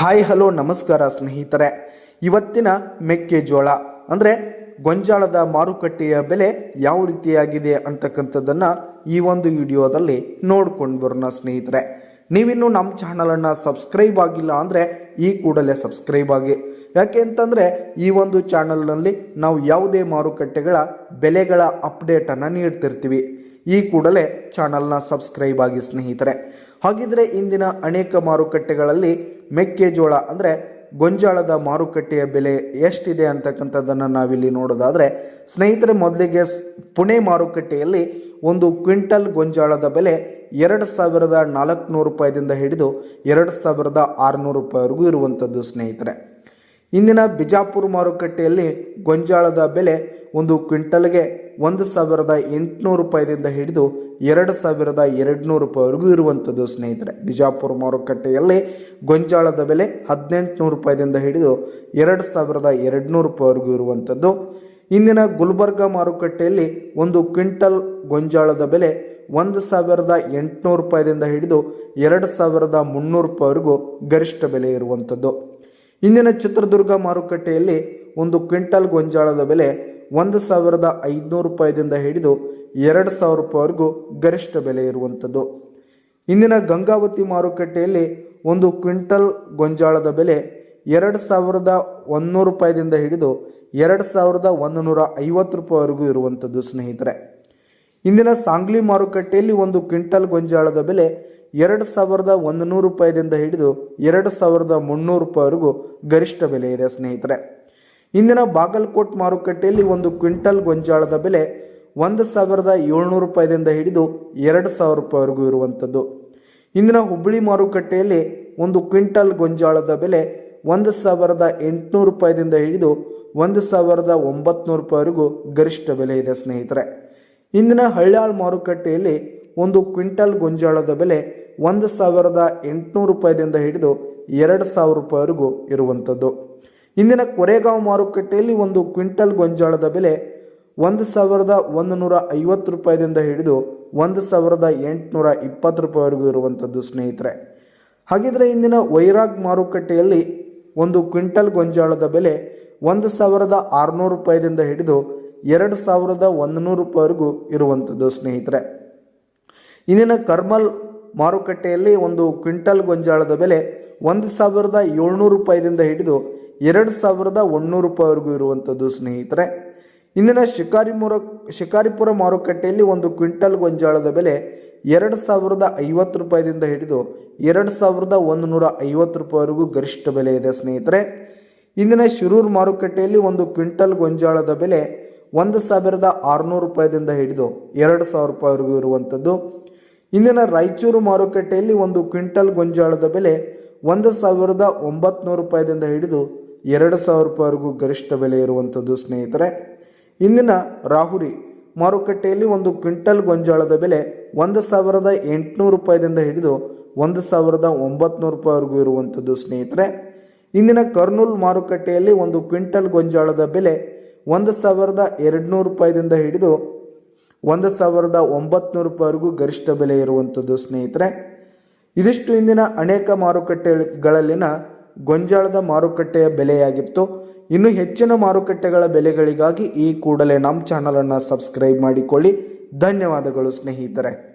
Hi hello, ನಮಸ್ಕಾರ ಸ್ನೇಹಿತರೆ. ಇವತ್ತಿನ ಮೆಕ್ಕೆಜೋಳ, ಅಂದರೆ ಗೊಂಜಾಳದ ಮಾರುಕಟ್ಟೆಯ ಬೆಲೆ ಯಾವ ರೀತಿಯಾಗಿದೆ ಅಂತಕ್ಕಂಥದ್ದನ್ನು ಈ ಒಂದು ವಿಡಿಯೋದಲ್ಲಿ ನೋಡ್ಕೊಂಡು ಬರೋಣ ಸ್ನೇಹಿತರೆ. ನೀವಿನ್ನು ನಮ್ಮ ಚಾನಲನ್ನು ಸಬ್ಸ್ಕ್ರೈಬ್ ಆಗಿಲ್ಲ ಅಂದರೆ ಈ ಕೂಡಲೇ ಸಬ್ಸ್ಕ್ರೈಬ್ ಆಗಿ. ಯಾಕೆ ಅಂತಂದರೆ ಈ ಒಂದು ಚಾನಲ್ನಲ್ಲಿ ನಾವು ಯಾವುದೇ ಮಾರುಕಟ್ಟೆಗಳ ಬೆಲೆಗಳ ಅಪ್ಡೇಟನ್ನು ನೀಡ್ತಿರ್ತೀವಿ. ಈ ಕೂಡಲೇ ಚಾನಲ್ನ ಸಬ್ಸ್ಕ್ರೈಬ್ ಆಗಿ ಸ್ನೇಹಿತರೆ. ಹಾಗಿದ್ರೆ ಇಂದಿನ ಅನೇಕ ಮಾರುಕಟ್ಟೆಗಳಲ್ಲಿ ಮೆಕ್ಕೆಜೋಳ ಅಂದರೆ ಗೊಂಜಾಳದ ಮಾರುಕಟ್ಟೆಯ ಬೆಲೆ ಎಷ್ಟಿದೆ ಅಂತಕ್ಕಂಥದ್ದನ್ನು ನಾವಿಲ್ಲಿ ನೋಡೋದಾದರೆ, ಸ್ನೇಹಿತರೆ, ಮೊದಲಿಗೆ ಪುಣೆ ಮಾರುಕಟ್ಟೆಯಲ್ಲಿ ಒಂದು ಕ್ವಿಂಟಲ್ ಗೊಂಜಾಳದ ಬೆಲೆ ಎರಡು ಸಾವಿರದ ನಾಲ್ಕುನೂರು ರೂಪಾಯಿದಿಂದ ಹಿಡಿದು ಎರಡು ಸಾವಿರದ ಆರುನೂರು ರೂಪಾಯಿವರೆಗೂ ಇರುವಂಥದ್ದು ಸ್ನೇಹಿತರೆ. ಇಂದಿನ ಬಿಜಾಪುರ ಮಾರುಕಟ್ಟೆಯಲ್ಲಿ ಗೊಂಜಾಳದ ಬೆಲೆ ಒಂದು ಕ್ವಿಂಟಲ್ಗೆ ಒಂದು ಸಾವಿರದ ಎಂಟುನೂರು ರೂಪಾಯಿದಿಂದ ಹಿಡಿದು ಎರಡು ಸಾವಿರದ ಎರಡುನೂರು ರೂಪಾಯಿವರೆಗೂ ಇರುವಂಥದ್ದು ಸ್ನೇಹಿತರೆ. ಬಿಜಾಪುರ ಮಾರುಕಟ್ಟೆಯಲ್ಲಿ ಗೊಂಜಾಳದ ಬೆಲೆ ಹದಿನೆಂಟುನೂರು ರೂಪಾಯಿದಿಂದ ಹಿಡಿದು ಎರಡು ಸಾವಿರದ ಎರಡುನೂರು ರೂಪಾಯಿವರೆಗೂ ಇರುವಂಥದ್ದು. ಇಂದಿನ ಗುಲ್ಬರ್ಗ ಮಾರುಕಟ್ಟೆಯಲ್ಲಿ ಒಂದು ಕ್ವಿಂಟಲ್ ಗೊಂಜಾಳದ ಬೆಲೆ ಒಂದು ಸಾವಿರದ ಎಂಟುನೂರು ರೂಪಾಯಿದಿಂದ ಹಿಡಿದು ಎರಡು ಸಾವಿರದ ಮುನ್ನೂರು ರೂಪಾಯಿವರೆಗೂ ಗರಿಷ್ಠ ಬೆಲೆ ಇರುವಂಥದ್ದು. ಇಂದಿನ ಚಿತ್ರದುರ್ಗ ಮಾರುಕಟ್ಟೆಯಲ್ಲಿ ಒಂದು ಕ್ವಿಂಟಲ್ ಗೊಂಜಾಳದ ಬೆಲೆ ಒಂದು ಸಾವಿರದ ಐದುನೂರು ರೂಪಾಯಿದಿಂದ ಹಿಡಿದು ಎರಡು ಸಾವಿರ ರೂಪಾಯಿವರೆಗೂ ಗರಿಷ್ಠ ಬೆಲೆ ಇರುವಂಥದ್ದು. ಇಂದಿನ ಗಂಗಾವತಿ ಮಾರುಕಟ್ಟೆಯಲ್ಲಿ ಒಂದು ಕ್ವಿಂಟಲ್ ಗೊಂಜಾಳದ ಬೆಲೆ ಎರಡು ಸಾವಿರದ ಒಂದುನೂರು ರೂಪಾಯಿದಿಂದ ಹಿಡಿದು ಎರಡು ಸಾವಿರದ ಒಂದು ನೂರ ಐವತ್ತು ರೂಪಾಯಿವರೆಗೂ ಇರುವಂಥದ್ದು ಸ್ನೇಹಿತರೆ. ಇಂದಿನ ಸಾಂಗ್ಲಿ ಮಾರುಕಟ್ಟೆಯಲ್ಲಿ ಒಂದು ಕ್ವಿಂಟಲ್ ಗೊಂಜಾಳದ ಬೆಲೆ ಎರಡು ಸಾವಿರದ ಒಂದು ನೂರು ರೂಪಾಯಿದಿಂದ ಹಿಡಿದು ಎರಡು ಸಾವಿರದ ಮುನ್ನೂರು ರೂಪಾಯಿವರೆಗೂ ಗರಿಷ್ಠ ಬೆಲೆ ಇದೆ ಸ್ನೇಹಿತರೆ. ಇಂದಿನ ಬಾಗಲಕೋಟ್ ಮಾರುಕಟ್ಟೆಯಲ್ಲಿ ಒಂದು ಕ್ವಿಂಟಲ್ ಗೊಂಜಾಳದ ಬೆಲೆ ಒಂದು ಸಾವಿರದ ಏಳ್ನೂರು ರೂಪಾಯಿದಿಂದ ಹಿಡಿದು ಎರಡು ಸಾವಿರ ರೂಪಾಯಿವರೆಗೂ ಇರುವಂಥದ್ದು. ಇಂದಿನ ಹುಬ್ಬಳ್ಳಿ ಮಾರುಕಟ್ಟೆಯಲ್ಲಿ ಒಂದು ಕ್ವಿಂಟಲ್ ಗೊಂಜಾಳದ ಬೆಲೆ ಒಂದು ಸಾವಿರದ ಎಂಟುನೂರು ರೂಪಾಯಿದಿಂದ ಹಿಡಿದು ಒಂದು ಸಾವಿರದ ಒಂಬತ್ನೂರು ರೂಪಾಯಿವರೆಗೂ ಗರಿಷ್ಠ ಬೆಲೆ ಇದೆ ಸ್ನೇಹಿತರೆ. ಇಂದಿನ ಹಳ್ಯಾಳ್ ಮಾರುಕಟ್ಟೆಯಲ್ಲಿ ಒಂದು ಕ್ವಿಂಟಲ್ ಗೊಂಜಾಳದ ಬೆಲೆ ಒಂದು ಸಾವಿರದ ಎಂಟುನೂರು ರೂಪಾಯಿದಿಂದ ಹಿಡಿದು ಎರಡು ಸಾವಿರ ರೂಪಾಯಿವರೆಗೂ ಇರುವಂಥದ್ದು. ಇಂದಿನ ಕೊರೆಗಾಂವ್ ಮಾರುಕಟ್ಟೆಯಲ್ಲಿ ಒಂದು ಕ್ವಿಂಟಲ್ ಗೊಂಜಾಳದ ಬೆಲೆ ಒಂದು ಸಾವಿರದ ಒಂದು ನೂರ ಐವತ್ತು ರೂಪಾಯಿದಿಂದ ಹಿಡಿದು ಒಂದು ಸಾವಿರದ ಎಂಟುನೂರ ಇಪ್ಪತ್ತು ರೂಪಾಯಿವರೆಗೂ ಇರುವಂಥದ್ದು ಸ್ನೇಹಿತರೆ. ಹಾಗಿದ್ರೆ ಇಂದಿನ ವೈರಾಗ್ ಮಾರುಕಟ್ಟೆಯಲ್ಲಿ ಒಂದು ಕ್ವಿಂಟಲ್ ಗೊಂಜಾಳದ ಬೆಲೆ ಒಂದು ಸಾವಿರದ ಆರುನೂರು ರೂಪಾಯಿದಿಂದ ಹಿಡಿದು ಎರಡು ಸಾವಿರದ ಒಂದು ನೂರು ರೂಪಾಯಿವರೆಗೂ ಇರುವಂಥದ್ದು ಸ್ನೇಹಿತರೆ. ಇಂದಿನ ಕರ್ಮಲ್ ಮಾರುಕಟ್ಟೆಯಲ್ಲಿ ಒಂದು ಕ್ವಿಂಟಲ್ ಗೊಂಜಾಳದ ಬೆಲೆ ಒಂದು ಸಾವಿರದ ಏಳ್ನೂರು ರೂಪಾಯಿದಿಂದ ಹಿಡಿದು ಎರಡು ಸಾವಿರದ ಒನ್ನೂರು ರೂಪಾಯಿವರೆಗೂ ಇರುವಂಥದ್ದು ಸ್ನೇಹಿತರೆ, ಇಂದಿನ ಶಿಕಾರಿಪುರ ಶಿಕಾರಿಪುರ ಮಾರುಕಟ್ಟೆಯಲ್ಲಿ ಒಂದು ಕ್ವಿಂಟಲ್ ಗೊಂಜಾಳದ ಬೆಲೆ ಎರಡು ಸಾವಿರದ ಐವತ್ತು ರೂಪಾಯಿದಿಂದ ಹಿಡಿದು ಎರಡು ಸಾವಿರದ ಒಂದು ನೂರ ಐವತ್ತು ರೂಪಾಯಿವರೆಗೂ ಗರಿಷ್ಠ ಬೆಲೆ ಇದೆ ಸ್ನೇಹಿತರೆ. ಇಂದಿನ ಶಿರೂರು ಮಾರುಕಟ್ಟೆಯಲ್ಲಿ ಒಂದು ಕ್ವಿಂಟಲ್ ಗೊಂಜಾಳದ ಬೆಲೆ ಒಂದು ಸಾವಿರದ ಆರುನೂರು ರೂಪಾಯಿದಿಂದ ಹಿಡಿದು ಎರಡು ಸಾವಿರ ರೂಪಾಯಿವರೆಗೂ ಇರುವಂಥದ್ದು. ಇಂದಿನ ರಾಯಚೂರು ಮಾರುಕಟ್ಟೆಯಲ್ಲಿ ಒಂದು ಕ್ವಿಂಟಲ್ ಗೊಂಜಾಳದ ಬೆಲೆ ಒಂದು ಸಾವಿರದ ಒಂಬತ್ನೂರು ರೂಪಾಯಿದಿಂದ ಹಿಡಿದು ಎರಡು ಸಾವಿರ ರೂಪಾಯಿವರೆಗೂ ಗರಿಷ್ಠ ಬೆಲೆ ಇರುವಂಥದ್ದು ಸ್ನೇಹಿತರೆ, ಇಂದಿನ ರಾಹುರಿ ಮಾರುಕಟ್ಟೆಯಲ್ಲಿ ಒಂದು ಕ್ವಿಂಟಲ್ ಗೊಂಜಾಳದ ಬೆಲೆ ಒಂದು ಸಾವಿರದ ಎಂಟುನೂರು ರೂಪಾಯಿದಿಂದ ಹಿಡಿದು ಒಂದು ಸಾವಿರದ ಒಂಬತ್ನೂರು ರೂಪಾಯಿವರೆಗೂ ಇರುವಂಥದ್ದು ಸ್ನೇಹಿತರೆ. ಇಂದಿನ ಕರ್ನೂಲ್ ಮಾರುಕಟ್ಟೆಯಲ್ಲಿ ಒಂದು ಕ್ವಿಂಟಲ್ ಗೊಂಜಾಳದ ಬೆಲೆ ಒಂದು ಸಾವಿರದ ಎರಡುನೂರು ರೂಪಾಯಿದಿಂದ ಹಿಡಿದು ಒಂದು ಸಾವಿರದ ಒಂಬತ್ನೂರು ರೂಪಾಯಿವರೆಗೂ ಗರಿಷ್ಠ ಬೆಲೆ ಇರುವಂಥದ್ದು ಸ್ನೇಹಿತರೆ. ಇದಿಷ್ಟು ಇಂದಿನ ಅನೇಕ ಮಾರುಕಟ್ಟೆಗಳಲ್ಲಿನ ಗೊಂಜಾಳದ ಮಾರುಕಟ್ಟೆಯ ಬೆಲೆಯಾಗಿತ್ತು. ಇನ್ನು ಹೆಚ್ಚಿನ ಮಾರುಕಟ್ಟೆಗಳ ಬೆಲೆಗಳಿಗಾಗಿ ಈ ಕೂಡಲೇ ನಮ್ಮ ಚಾನಲನ್ನು ಸಬ್ಸ್ಕ್ರೈಬ್ ಮಾಡಿಕೊಳ್ಳಿ. ಧನ್ಯವಾದಗಳು ಸ್ನೇಹಿತರೆ.